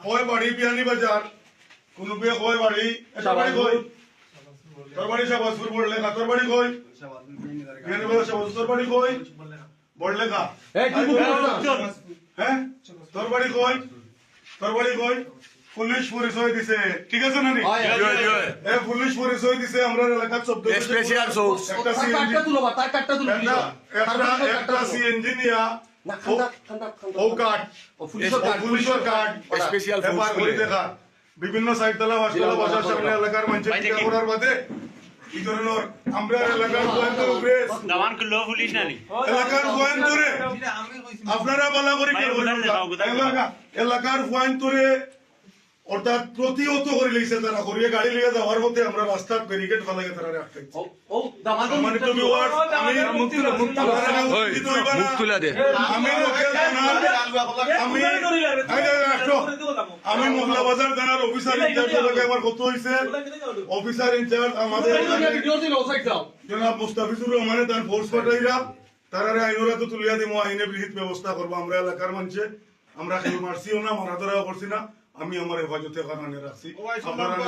কয় বাড়ি বিয়ানি বাজার কোন কয় বাড়ি এটা বাড়ি কই তোর বাড়ি শাহবাজপুর বললে না তোর বাড়ি কই বিয়ানি বাজার শাহবাজপুর তোর বাড়ি কই বললে না এই, কি হ্যাঁ তোর বাড়ি কই তোর বাড়ি কই পুলিশ পরিচয় দিছে ঠিক আছে না নি। এ পুলিশ পরিচয় দিছে আমরা এলাকার. একটা সিএনজি কার্ডটা তার কার্ডটা তুলো, একটা please। তার একটা কার্ডটা একটা তুলো। সিএনজি নিয়া না, খান্দা, খান্দা, খান্দা। ও কার্ড ও, পুলিশের কার্ড, পুলিশের কার্ড ওটা। Special এবার force করে বলে। দেখা বিভিন্ন সামনে এলাকার মানুষের দেখি। করার বাদে কি আমরা এলাকার গোয়েন্দা উপরে। দামান কিলো পুলিশ নানি। এলাকার আপনারা বলা করে কি অর্থাৎ প্রতিহত করে লইছে তারা করিয়ে গাড়ি লিয়ে যাওয়ার মধ্যে আমরা রাস্তার ব্যারিকেড ফেলাকে তারা viewers, আমি মোগলা বাজার থানার অফিসার ইনচার্জ কত হয়েছে অফিসার ইনচার্জ আমাদের। জনাব মুস্তাফিজুর রহমানে তার ফোর্স পাঠাইরা তারারে আইনরা তো তুলিয়া দিব আইনে বিহিত ব্যবস্থা করব আমরা এলাকার মানুষে আমরা কেউ মারছিও না মারা ধরাও করছি না আমি আমার হেফাজতে কারণে রাখছি আপনারা